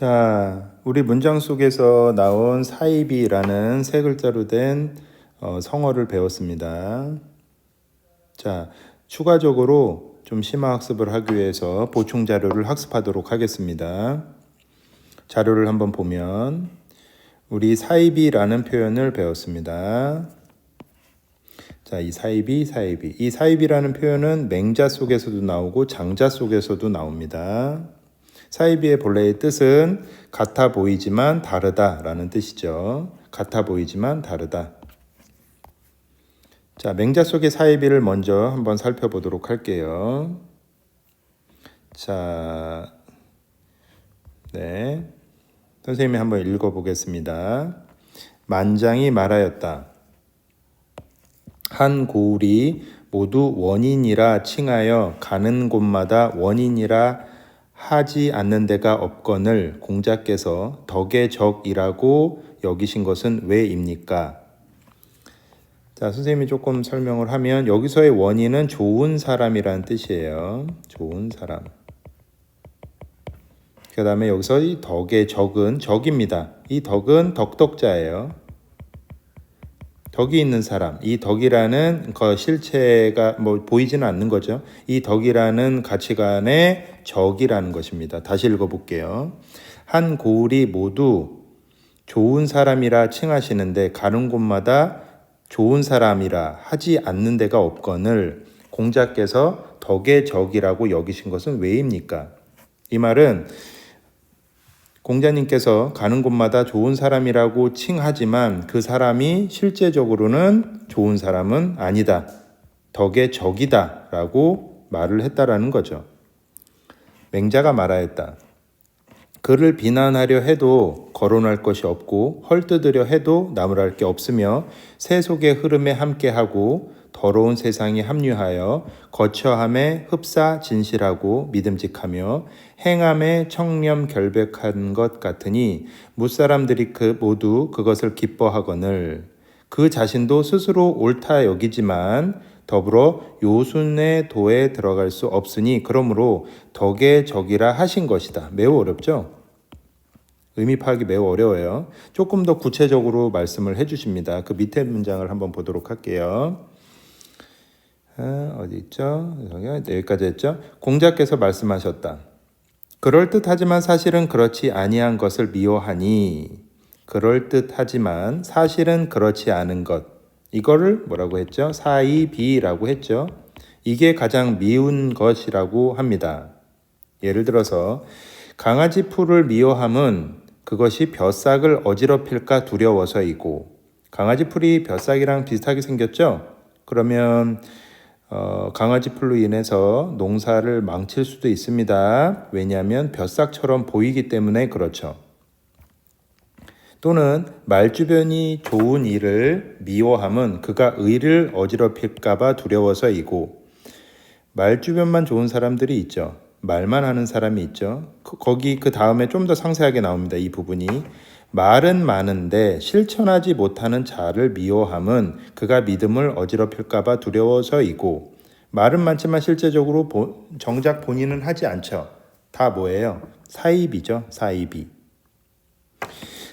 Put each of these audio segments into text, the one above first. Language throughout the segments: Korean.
자, 우리 문장 속에서 나온 사이비라는 세 글자로 된 어, 성어를 배웠습니다. 자, 추가적으로 좀 심화 학습을 하기 위해서 보충 자료를 학습하도록 하겠습니다. 자료를 한번 보면 우리 사이비라는 표현을 배웠습니다. 자, 이 사이비, 사이비. 이 사이비라는 표현은 맹자 속에서도 나오고 장자 속에서도 나옵니다. 사이비의 본래의 뜻은 같아 보이지만 다르다라는 뜻이죠. 같아 보이지만 다르다. 자, 맹자 속의 사이비를 먼저 한번 살펴보도록 할게요. 자, 네. 선생님이 한번 읽어보겠습니다. 만장이 말하였다. 한 고울이 모두 원인이라 칭하여 가는 곳마다 원인이라 하지 않는 데가 없거늘 공자께서 덕의 적이라고 여기신 것은 왜입니까? 자, 선생님이 조금 설명을 하면 여기서의 원인은 좋은 사람이라는 뜻이에요. 좋은 사람. 그 다음에 여기서 이 덕의 적은 적입니다. 이 덕은 덕덕자예요. 덕이 있는 사람, 이 덕이라는 그 실체가 뭐 보이지는 않는 거죠. 이 덕이라는 가치관의 적이라는 것입니다. 다시 읽어볼게요. 한 고울이 모두 좋은 사람이라 칭하시는데 가는 곳마다 좋은 사람이라 하지 않는 데가 없거늘 공자께서 덕의 적이라고 여기신 것은 왜입니까? 이 말은 공자님께서 가는 곳마다 좋은 사람이라고 칭하지만 그 사람이 실제적으로는 좋은 사람은 아니다. 덕의 적이다. 라고 말을 했다라는 거죠. 맹자가 말하였다. 그를 비난하려 해도 거론할 것이 없고 헐뜯으려 해도 나무랄 게 없으며 세속의 흐름에 함께하고 더러운 세상에 합류하여 거처함에 흡사 진실하고 믿음직하며 행함에 청렴 결백한 것 같으니 무사람들이 그 모두 그것을 기뻐하거늘 그 자신도 스스로 옳다 여기지만 더불어 요순의 도에 들어갈 수 없으니 그러므로 덕의 적이라 하신 것이다. 매우 어렵죠? 의미 파악이 매우 어려워요. 조금 더 구체적으로 말씀을 해주십니다. 그 밑에 문장을 한번 보도록 할게요. 아, 어디 있죠? 여기까지 했죠? 공자께서 말씀하셨다. 그럴듯하지만 사실은 그렇지 아니한 것을 미워하니 그럴듯하지만 사실은 그렇지 않은 것 이거를 뭐라고 했죠? 사이비라고 했죠. 이게 가장 미운 것이라고 합니다. 예를 들어서 강아지 풀을 미워함은 그것이 벼싹을 어지럽힐까 두려워서이고 강아지 풀이 벼싹이랑 비슷하게 생겼죠? 그러면 어, 강아지 풀로 인해서 농사를 망칠 수도 있습니다. 왜냐하면 벼싹처럼 보이기 때문에 그렇죠. 또는 말주변이 좋은 일을 미워함은 그가 의를 어지럽힐까봐 두려워서이고 말주변만 좋은 사람들이 있죠. 말만 하는 사람이 있죠. 그, 거기 그 다음에 좀 더 상세하게 나옵니다. 이 부분이 말은 많은데 실천하지 못하는 자를 미워함은 그가 믿음을 어지럽힐까봐 두려워서이고 말은 많지만 실제적으로 보, 정작 본인은 하지 않죠. 다 뭐예요? 사입이죠. 사입이.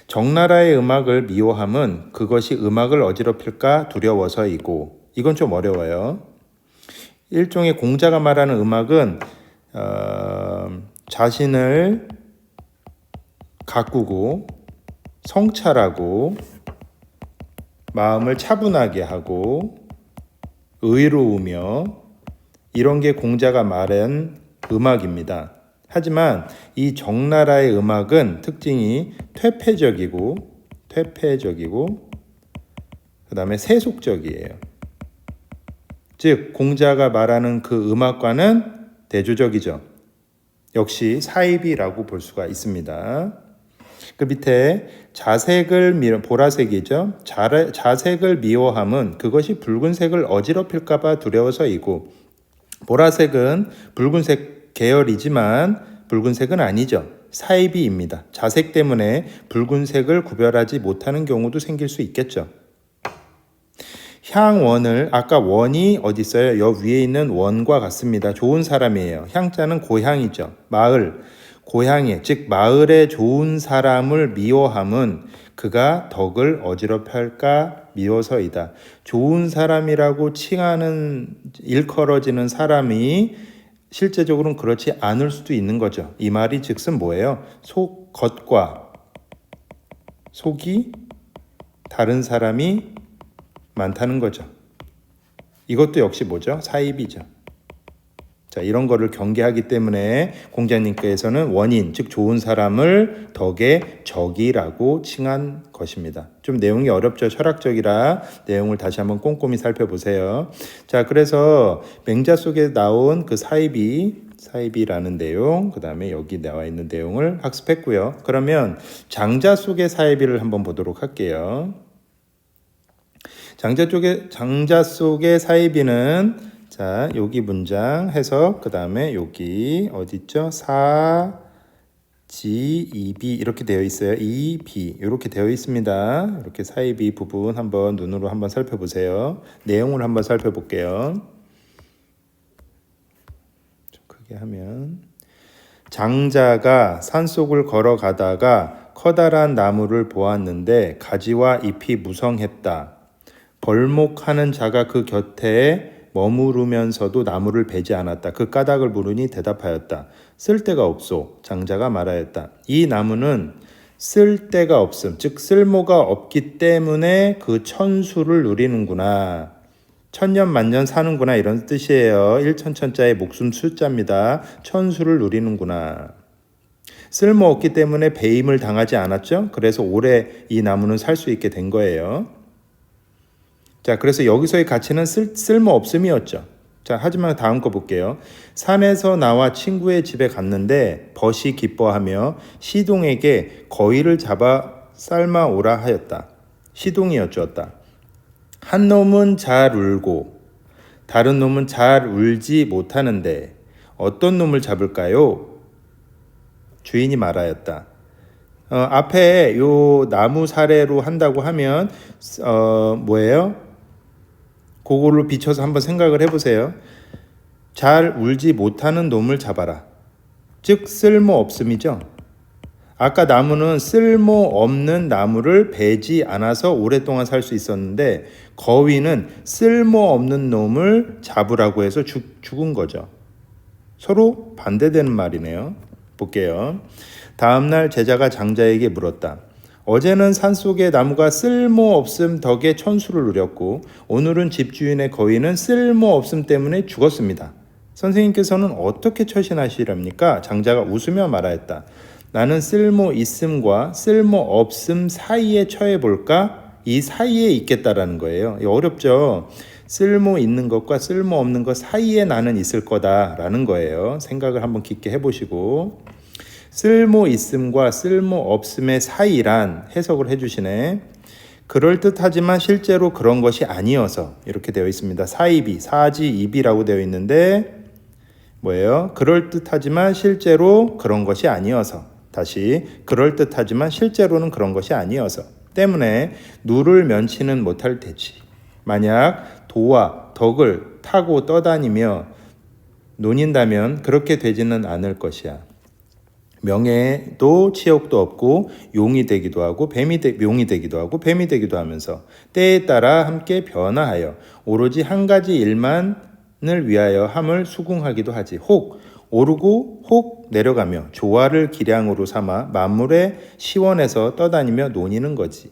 적나라의 음악을 미워함은 그것이 음악을 어지럽힐까 두려워서이고 이건 좀 어려워요. 일종의 공자가 말하는 음악은 어, 자신을 가꾸고 성찰하고 마음을 차분하게 하고 의로우며 이런 게 공자가 말한 음악입니다. 하지만 이 정나라의 음악은 특징이 퇴폐적이고 퇴폐적이고 그 다음에 세속적이에요. 즉 공자가 말하는 그 음악과는 대조적이죠. 역시 사입이라고 볼 수가 있습니다. 그 밑에 자색을 미 보라색이죠. 자, 자색을 미워함은 그것이 붉은색을 어지럽힐까봐 두려워서이고 보라색은 붉은색 계열이지만 붉은색은 아니죠. 사이비입니다. 자색 때문에 붉은색을 구별하지 못하는 경우도 생길 수 있겠죠. 향원을 아까 원이 어디 있어요? 여 위에 있는 원과 같습니다. 좋은 사람이에요. 향자는 고향이죠. 마을 고향에 즉 마을에 좋은 사람을 미워함은 그가 덕을 어지럽할까 미워서이다. 좋은 사람이라고 칭하는 일컬어지는 사람이 실제적으로는 그렇지 않을 수도 있는 거죠. 이 말이 즉슨 뭐예요? 속 겉과 속이 다른 사람이 많다는 거죠. 이것도 역시 뭐죠? 사입이죠. 자, 이런 거를 경계하기 때문에 공자님께서는 원인, 즉 좋은 사람을 덕의 적이라고 칭한 것입니다. 좀 내용이 어렵죠. 철학적이라 내용을 다시 한번 꼼꼼히 살펴보세요. 자, 그래서 맹자 속에 나온 그 사입이 사입이라는 내용, 그 다음에 여기 나와 있는 내용을 학습했고요. 그러면 장자 속의 사입이를 한번 보도록 할게요. 장자 쪽에 장자 속의 사입이는 자, 여기 문장 해석, 그 다음에 여기 어디 있죠? 사, 지, 이비 이렇게 되어 있어요. 이, 비 이렇게 되어 있습니다. 이렇게 사이비 부분 한번 눈으로 한번 살펴보세요. 내용을 한번 살펴볼게요. 좀 크게 하면 장자가 산속을 걸어가다가 커다란 나무를 보았는데 가지와 잎이 무성했다. 벌목하는 자가 그 곁에 머무르면서도 나무를 베지 않았다. 그 까닭을 물으니 대답하였다. 쓸데가 없소. 장자가 말하였다. 이 나무는 쓸데가 없음, 즉 쓸모가 없기 때문에 그 천수를 누리는구나. 천년 만년 사는구나 이런 뜻이에요. 일천천자의 목숨 숫자입니다. 천수를 누리는구나. 쓸모 없기 때문에 배임을 당하지 않았죠. 그래서 오래 이 나무는 살 수 있게 된 거예요. 자, 그래서 여기서의 가치는 쓸, 쓸모 없음이었죠. 자, 하지만 다음 거 볼게요. 산에서 나와 친구의 집에 갔는데 벗이 기뻐하며 시동에게 거위를 잡아 삶아 오라 하였다. 시동이 여쭈었다. 한 놈은 잘 울고 다른 놈은 잘 울지 못하는데 어떤 놈을 잡을까요? 주인이 말하였다. 어, 앞에 요 나무 사례로 한다고 하면 어, 뭐예요? 그걸로 비춰서 한번 생각을 해보세요. 잘 울지 못하는 놈을 잡아라. 즉 쓸모 없음이죠. 아까 나무는 쓸모 없는 나무를 베지 않아서 오랫동안 살 수 있었는데 거위는 쓸모 없는 놈을 잡으라고 해서 죽, 죽은 거죠. 서로 반대되는 말이네요. 볼게요. 다음날 제자가 장자에게 물었다. 어제는 산속의 나무가 쓸모없음 덕에 천수를 누렸고 오늘은 집주인의 거위는 쓸모없음 때문에 죽었습니다. 선생님께서는 어떻게 처신하시렵니까? 장자가 웃으며 말하였다. 나는 쓸모 있음과 쓸모 없음 사이에 처해 볼까? 이 사이에 있겠다라는 거예요. 어렵죠. 쓸모 있는 것과 쓸모 없는 것 사이에 나는 있을 거다라는 거예요. 생각을 한번 깊게 해보시고. 쓸모 있음과 쓸모 없음의 사이란 해석을 해주시네. 그럴듯하지만 실제로 그런 것이 아니어서 이렇게 되어 있습니다. 사이비, 사지이비라고 되어 있는데 뭐예요? 그럴듯하지만 실제로 그런 것이 아니어서 다시 그럴듯하지만 실제로는 그런 것이 아니어서 때문에 누를 면치는 못할 테지. 만약 도와 덕을 타고 떠다니며 논인다면 그렇게 되지는 않을 것이야. 명예도 치욕도 없고 용이 되기도 하고 뱀이 되, 용이 되기도 하고 뱀이 되기도 하면서 때에 따라 함께 변화하여 오로지 한 가지 일만을 위하여 함을 수긍하기도 하지 혹 오르고 혹 내려가며 조화를 기량으로 삼아 만물의 시원에서 떠다니며 논이는 거지.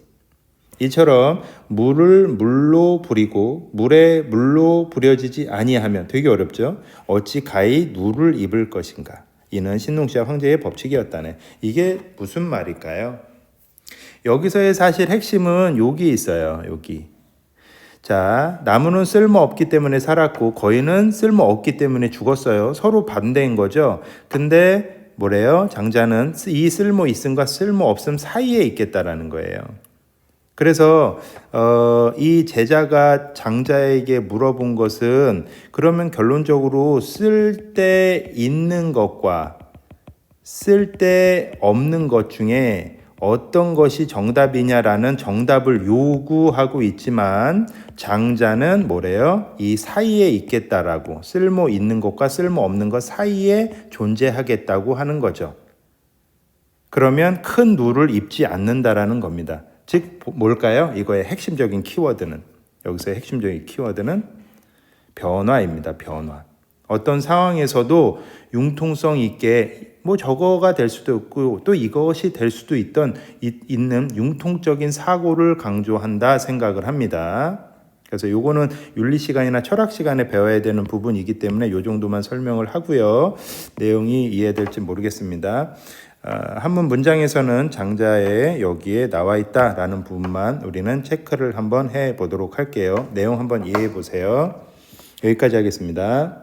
이처럼 물을 물로 부리고 물에 물로 부려지지 아니하면 되게 어렵죠. 어찌 가히 누를 입을 것인가. 이는 신농시아 황제의 법칙이었다네. 이게 무슨 말일까요? 여기서의 사실 핵심은 여기 있어요. 여기. 자, 나무는 쓸모 없기 때문에 살았고 거인은 쓸모 없기 때문에 죽었어요. 서로 반대인 거죠. 근데 뭐래요? 장자는 이 쓸모 있음과 쓸모 없음 사이에 있겠다라는 거예요. 그래서 어, 이 제자가 장자에게 물어본 것은 그러면 결론적으로 쓸 때 있는 것과 쓸 때 없는 것 중에 어떤 것이 정답이냐라는 정답을 요구하고 있지만 장자는 뭐래요? 이 사이에 있겠다라고 쓸모 있는 것과 쓸모 없는 것 사이에 존재하겠다고 하는 거죠. 그러면 큰 누를 입지 않는다라는 겁니다. 즉 뭘까요? 이거의 핵심적인 키워드는 여기서의 핵심적인 키워드는 변화입니다. 변화. 어떤 상황에서도 융통성 있게 뭐 저거가 될 수도 있고 또 이것이 될 수도 있던 이- 있는 융통적인 사고를 강조한다 생각을 합니다. 그래서 요거는 윤리 시간이나 철학 시간에 배워야 되는 부분이기 때문에 요 정도만 설명을 하고요. 내용이 이해될지 모르겠습니다. 아, 한문 문장에서는 장자에 여기에 나와 있다라는 부분만 우리는 체크를 한번 해 보도록 할게요. 내용 한번 이해해 보세요. 여기까지 하겠습니다.